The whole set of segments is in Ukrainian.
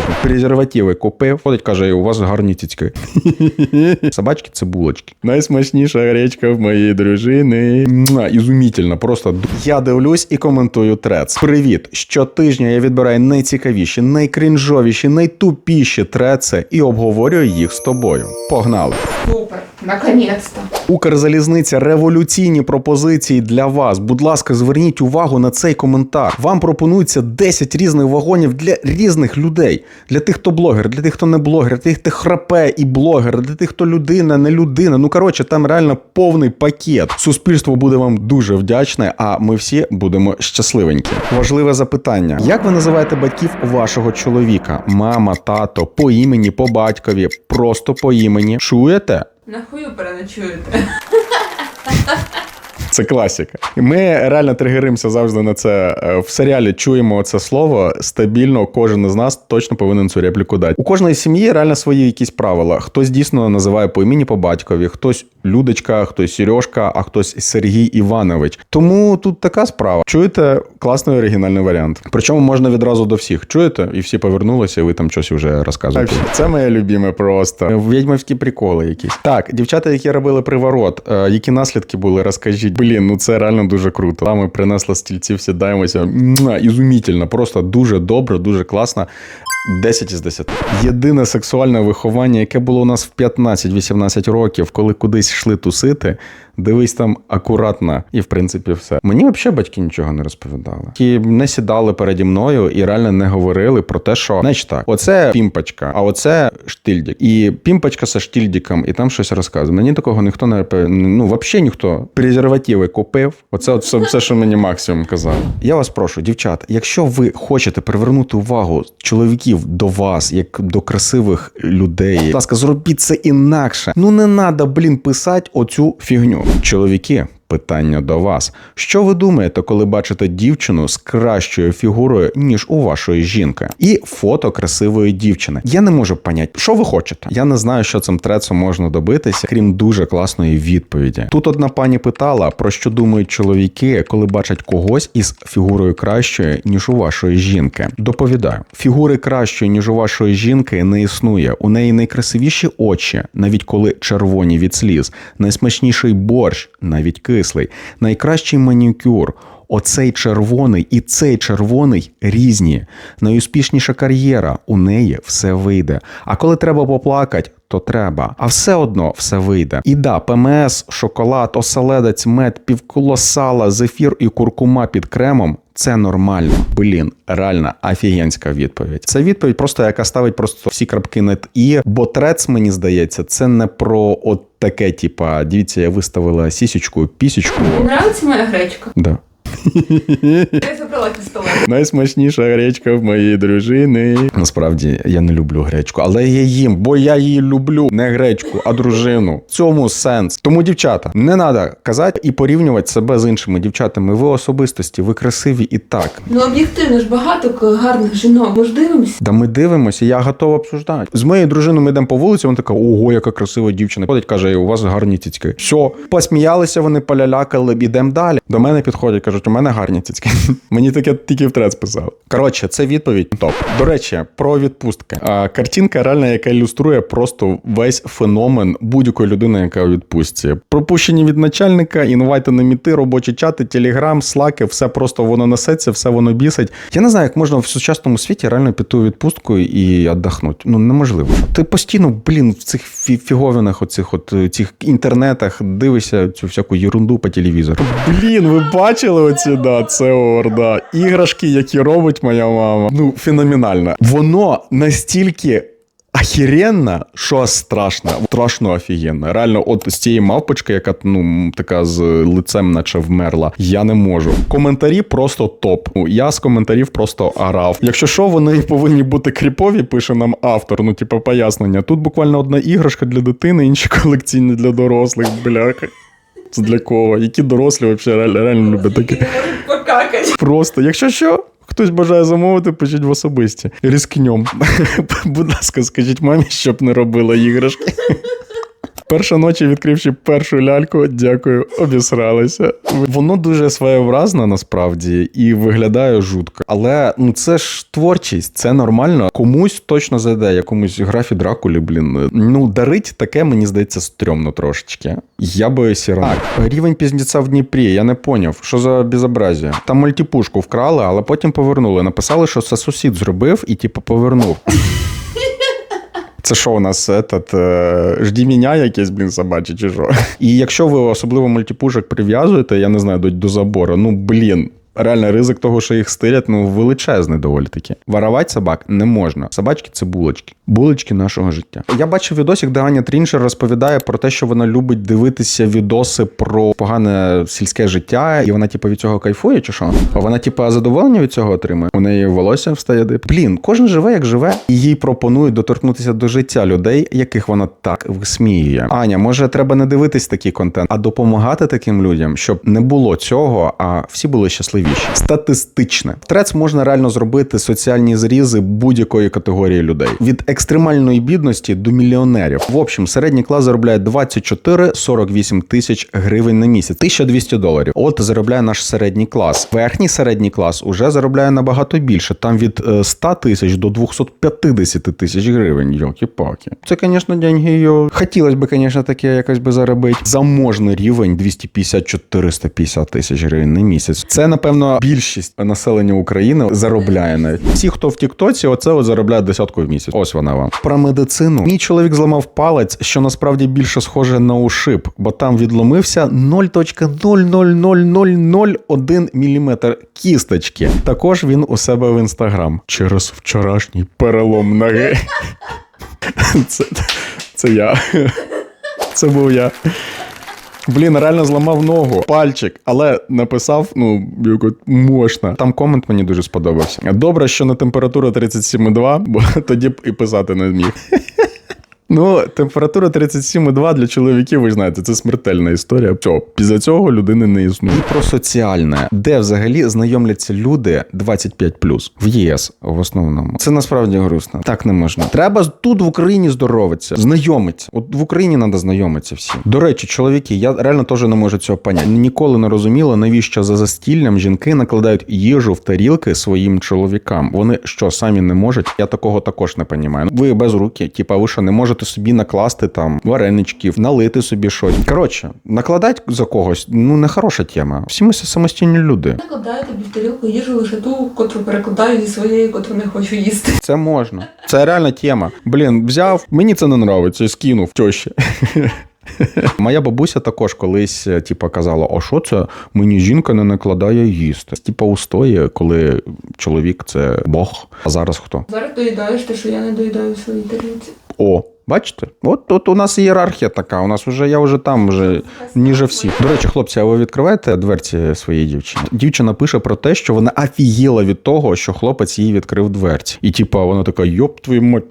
Thank you. Презервативи купив. Ходить, каже, у вас гарні тіцьки. Собачки це булочки. Найсмачніша гречка в моєї дружини. Муа, Ізумітельно, просто я дивлюсь і коментую трец. Привіт! Щотижня я відбираю найцікавіші, найкрінжовіші, найтупіші треци і обговорюю їх з тобою. Погнали! Супер, наконец-то. Укрзалізниця революційні пропозиції для вас. Будь ласка, зверніть увагу на цей коментар. Вам пропонується 10 різних вагонів для різних людей. Для тих, хто блогер, для тих, хто не блогер, для тих, хто храпе і блогер, для тих, хто людина, не людина. Ну коротше, там реально повний пакет. Суспільство буде вам дуже вдячне, а ми всі будемо щасливенькі. Важливе запитання: як ви називаєте батьків вашого чоловіка? Мама, тато, по імені, по батькові, просто по імені. Чуєте? Нахую переночуєте. Це класика. Ми реально тригеримося завжди на це. Е, В серіалі чуємо це слово стабільно. Кожен із нас точно повинен цю репліку дати. У кожної сім'ї реально свої якісь правила. Хтось дійсно називає по імені по батькові, хтось Людочка, хтось Сережка, а хтось Сергій Іванович. Тому тут така справа. Чуєте класний оригінальний варіант. Причому можна відразу до всіх. Чуєте? І всі повернулися, і ви там щось вже розказуєте. Це моє любиме просто. Відьмовські приколи якісь. Так, дівчата, які робили приворот, е, які наслідки були, розкажіть. Блін, ну це реально дуже круто. Там ми принесли стільців, сідаємося. Муа, Ізумітельно, просто дуже добре, дуже класно. 10 із 10. Єдине сексуальне виховання, яке було у нас в 15-18 років, коли кудись йшли тусити, дивись там акуратно, і в принципі все. Мені взагалі батьки нічого не розповідали. І не сідали переді мною і реально не говорили про те, що значить так, оце пімпочка, а оце штильдік. І пімпочка зі штильдіком, і там щось розказує. Мені такого ніхто не ну взагалі ніхто. Презервативи купив. Оце от все, все, що мені максимум казав. Я вас прошу, дівчат, якщо ви хочете привернути увагу чоловіків до вас, як до красивих людей, будь ласка, зробіть це інакше. Ну не треба, блін, писати оцю фігню. Чоловіки. Питання до вас. Що ви думаєте, коли бачите дівчину з кращою фігурою, ніж у вашої жінки? І фото красивої дівчини. Я не можу поняти, що ви хочете. Я не знаю, що цим трецом можна добитися, крім дуже класної відповіді. Тут одна пані питала, про що думають чоловіки, коли бачать когось із фігурою кращою, ніж у вашої жінки. Доповідаю, фігури кращої, ніж у вашої жінки, не існує. У неї найкрасивіші очі, навіть коли червоні від сліз, найсмачніший борщ, навіть кислий, найкращий манікюр. Оцей червоний і цей червоний різні. Найуспішніша кар'єра у неї все вийде. А коли треба поплакати, то треба. А все одно все вийде. І да, ПМС, шоколад, оселедець, мед, півколо сала, зефір і куркума під кремом. Це нормально. Блін, реально офігенська відповідь. Це відповідь, просто яка ставить просто всі крапки над і, бо трец, мені здається, це не про от таке, типа, дивіться, я виставила сісічку, пісічку. Нравиться моя гречка? Да. Я забрала пістолет. Найсмачніша гречка в моєї дружини. Насправді я не люблю гречку, але я їм, бо я її люблю. Не гречку, а дружину. В цьому сенс. Тому, дівчата, не треба казати і порівнювати себе з іншими дівчатами. Ви особистості, ви красиві і так. Ну об'єктивно ж багато гарних жінок. Ми ж дивимося. Да ми дивимося, я готова обсуждати. З моєю дружиною ми йдемо по вулиці, вона така, ого, яка красива дівчина. Ходить, каже, у вас гарні цицьки. Все, посміялися вони, полялякали, ідемо далі. До мене підходять, кажуть, у мене гарні цицьки. Мені таке тільки в трец писав. Коротше, це відповідь топ. До речі, про відпустки. А, картинка реальна, яка ілюструє просто весь феномен будь-якої людини, яка у відпустці. Пропущені від начальника, інвайти на міти, робочі чати, телеграм, слаки, все просто воно несеться, все воно бісить. Я не знаю, як можна в сучасному світі реально піти у відпустку і віддохнути. Ну неможливо. Ти постійно, блін, в цих фіговинах, оцих от е, цих інтернетах дивишся цю всяку ерунду по телевізору. Блін, ви бачили оці да, це орда. Іграшки, які робить моя мама. Ну, феноменально. Воно настільки. Охеренно, що страшно, страшно офігенно. Реально, от з цієї мавпочки, яка ну така з лицем, наче вмерла, я не можу. Коментарі просто топ. Ну, я з коментарів просто орав. Якщо що, вони повинні бути кріпові, пише нам автор. Ну, типу, пояснення. Тут буквально одна іграшка для дитини, інші колекційні для дорослих, бляха. Це для кого? Які дорослі взагалі реально люблять таке. Не. Просто, якщо що, хтось бажає замовити, пишіть в особисті. Різкньом. Будь ласка, скажіть мамі, щоб не робила іграшки. Перша ночі, відкривши першу ляльку, дякую, обісралися. Воно дуже своєобразне насправді і виглядає жутко. Але ну це ж творчість, це нормально. Комусь точно зайде, якомусь графі Дракулі, блін. Ну, дарить таке, мені здається, стрьомно трошечки. Я би сірак. Рівень піздеця в Дніпрі, я не поняв, що за безобразія. Там мультипушку вкрали, але потім повернули. Написали, що це сусід зробив і типу повернув. Це що у нас этот, е, жді мене якесь, блін, собаче, чи що? І якщо ви особливо мультипужок прив'язуєте, я не знаю, до, до забору, ну блін. Реально, ризик того, що їх стилять, ну величезний доволі таки. Воровать собак не можна. Собачки це булочки. Булочки нашого життя. Я бачив відосик, де Аня Тріншер розповідає про те, що вона любить дивитися відоси про погане сільське життя, і вона, типу, від цього кайфує, чи що? А вона, типу, задоволення від цього отримує. У неї волосся встає дип. Блін, кожен живе, як живе, і їй пропонують доторкнутися до життя людей, яких вона так висміює. Аня, може, треба не дивитись такий контент, а допомагати таким людям, щоб не було цього, а всі були щасливіші. Статистичне трец можна реально зробити соціальні зрізи будь-якої категорії людей від екстремальної бідності до мільйонерів. В общем, середній клас заробляє 24-48 тисяч гривень на місяць, 1200 доларів. От заробляє наш середній клас. Верхній середній клас уже заробляє набагато більше. Там від е, 100 тисяч до 250 тисяч гривень. Йоки-паки. Це, звісно, деньги йо. Хотілося б, звісно, таке якось би заробити. Заможний рівень 250-450 тисяч гривень на місяць. Це, напевно, більшість населення України заробляє навіть. Всі, хто в Тіктоці, оце от заробляє десятку в місяць. Ось вона вам. Про медицину. Мій чоловік зламав палець, що насправді більше схоже на ушиб, бо там відломився 0.00001 мм кісточки. Також він у себе в інстаграм через вчорашній перелом ноги. Це, це я. Це був я. Блін, реально зламав ногу, пальчик, але написав, ну, якось можна. Там комент мені дуже сподобався. Добре, що на температуру 37,2, бо тоді б і писати не зміг. Ну, температура 37,2 для чоловіків, ви знаєте, це смертельна історія. Все, після цього людини не існує. І про соціальне, де взагалі знайомляться люди 25+, в ЄС в основному. Це насправді грустно. Так не можна. Треба тут в Україні здоровитися, знайомитися. От в Україні треба знайомитися всі. До речі, чоловіки, я реально теж не можу цього поняти. Ніколи не розуміла, навіщо за застіллям жінки накладають їжу в тарілки своїм чоловікам. Вони що самі не можуть? Я такого також не розумію. Ви без руки, типа, ви що не можете собі накласти там вареничків, налити собі щось. Коротше, накладати за когось, ну не хороша тема. Всі ми самостійні люди. Накладаю тобі в тарілку їжу лише ту, котру перекладаю зі своєї, котру не хочу їсти. Це можна. Це реальна тема. Блін, взяв, мені це не нравиться, скинув тьощі. Моя бабуся також колись, типа, казала: а що це мені жінка не накладає їсти? Типа устої, коли чоловік це Бог. А зараз хто? Зараз доїдаєш те, що я не доїдаю в своїй тарілці. О, бачите? От тут у нас ієрархія така. У нас вже я вже там вже ніже всі. До речі, хлопці, а ви відкриваєте дверці своєї дівчини? Дівчина пише про те, що вона офігіла від того, що хлопець їй відкрив дверці. І типа вона така: йоп, твою мать,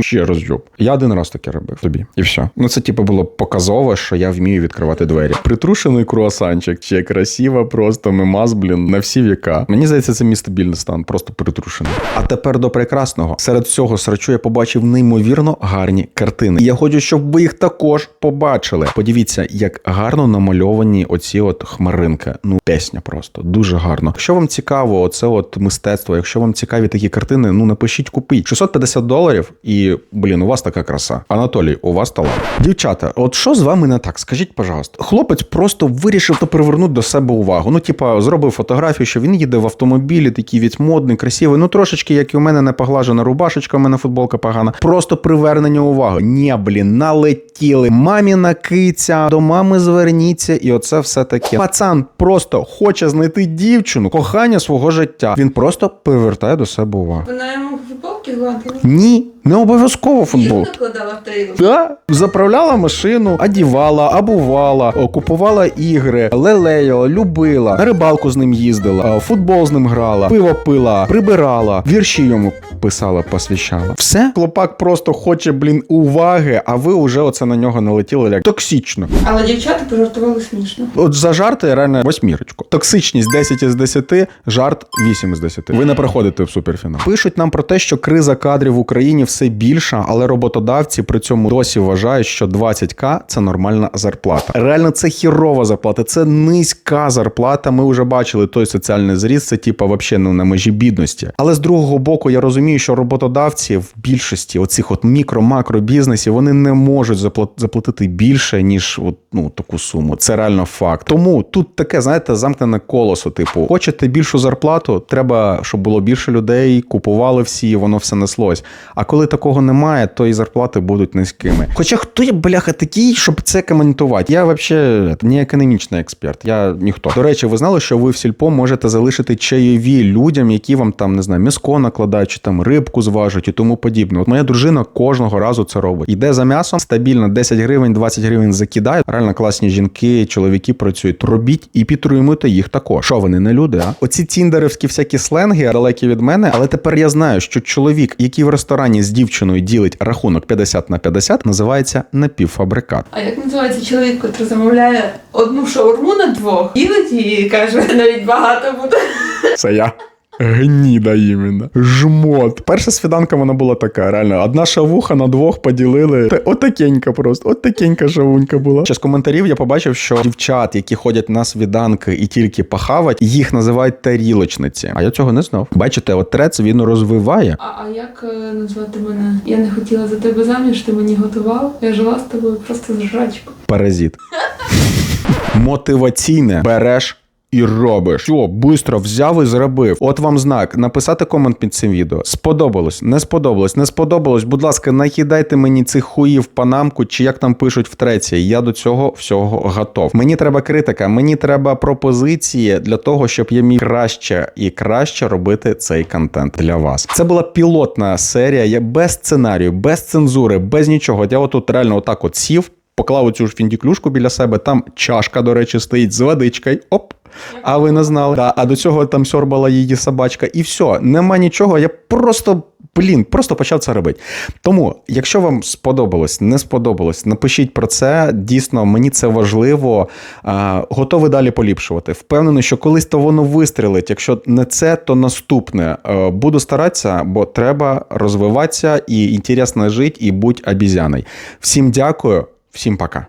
ще раз йоп. Я один раз таке робив тобі. І все. Ну це типу було показово, що я вмію відкривати двері. Притрушений круасанчик, ще красиво, просто мемаз, блін, на всі віка. Мені здається, це мій стабільний стан, просто притрушений. А тепер до прекрасного. Серед всього срачу я побачив неймовірно гарні картини. І я хочу, щоб ви їх також побачили. Подивіться, як гарно намальовані оці от хмаринки. Ну, песня просто дуже гарно. Якщо вам цікаво, оце от мистецтво, якщо вам цікаві такі картини, ну напишіть, купіть 650 доларів, і блін, у вас така краса. Анатолій, у вас талант. Дівчата, от що з вами не так? Скажіть, пожалуйста, хлопець просто вирішив то привернути до себе увагу. Ну, типа, зробив фотографію, що він їде в автомобілі, такий від модний, красивий. Ну трошечки, як і у мене не поглажена рубашечка, у мене футболка погана. Просто привернення уваги. Ні, блін, налетіли. Маміна киця, до мами зверніться, і оце все таке. Пацан просто хоче знайти дівчину, кохання свого життя. Він просто повертає до себе увагу. Вона йому футболки гладила. Ні, не обов'язково футбол. накладала в тарілку. Да. Заправляла машину, одівала, обувала, о, купувала ігри, лелеяла, любила, на рибалку з ним їздила, о, футбол з ним грала, пиво пила, прибирала, вірші йому писала, посвящала. Все, хлопак просто хоче, блін, уваги, а ви вже оце на нього налетіли як токсично. Але дівчата пожартували смішно. От за жарти реально восьмірочку. Токсичність 10 із 10, жарт 8 із 10. Ви не проходите в суперфінал. Пишуть нам про те, що криза кадрів в Україні все все більша, але роботодавці при цьому досі вважають, що 20к це нормальна зарплата. Реально, це хірова зарплата, це низька зарплата. Ми вже бачили той соціальний зріст, це типа вообще ну, на межі бідності. Але з другого боку, я розумію, що роботодавці в більшості оцих от мікро-макро бізнесів вони не можуть заплатити більше ніж от, ну, таку суму. Це реально факт. Тому тут таке, знаєте, замкнене колесо. Типу, хочете більшу зарплату, треба, щоб було більше людей, купували всі, воно все неслось. А коли такого немає, то і зарплати будуть низькими. Хоча хто я, бляха, такий, щоб це коментувати? Я взагалі не економічний експерт, я ніхто. До речі, ви знали, що ви в сільпо можете залишити чайові людям, які вам там не знаю, м'яско накладають, чи там рибку зважуть і тому подібне. От моя дружина кожного разу це робить. Йде за м'ясом стабільно 10 гривень, 20 гривень закидає. Реально класні жінки, чоловіки працюють. Робіть і підтримуйте їх також. Що вони не люди? А оці тіндерівські всякі сленги далекі від мене. Але тепер я знаю, що чоловік, який в ресторані з дівчиною ділить рахунок 50 на 50, називається напівфабрикат. А як називається чоловік, який замовляє одну шаурму на двох, їдеть і каже, навіть багато буде. Це я. Гніда іменно. Жмот. Перша свіданка вона була така, реально. Одна шавуха на двох поділили. Та Отакенька просто, отакенька шавунька була. Ще з коментарів я побачив, що дівчат, які ходять на свіданки і тільки пахавать, їх називають тарілочниці. А я цього не знав. Бачите, от трец він розвиває. А, а як е, назвати мене? Я не хотіла за тебе заміж, ти мені готував. Я жила з тобою просто з жрачку. Паразит. Мотиваційне береш. І робиш. Все, бистро взяв і зробив. От вам знак. Написати комент під цим відео. Сподобалось, не сподобалось, не сподобалось. Будь ласка, накидайте мені цих хуїв панамку, чи як там пишуть в треці. Я до цього всього готов. Мені треба критика, мені треба пропозиції для того, щоб я міг краще і краще робити цей контент для вас. Це була пілотна серія. Я без сценарію, без цензури, без нічого. Я отут реально отак от сів. Поклав цю ж фіндіклюшку біля себе, там чашка, до речі, стоїть з водичкою. Оп. А ви не знали. Да, а до цього там сьорбала її собачка. І все, нема нічого. Я просто. Блін, просто почав це робити. Тому, якщо вам сподобалось, не сподобалось, напишіть про це. Дійсно, мені це важливо. А, готовий далі поліпшувати. Впевнений, що колись то воно вистрілить. Якщо не це, то наступне. Е, Буду старатися, бо треба розвиватися і інтересно жити, і будь обізяною. Всім дякую, всім пока.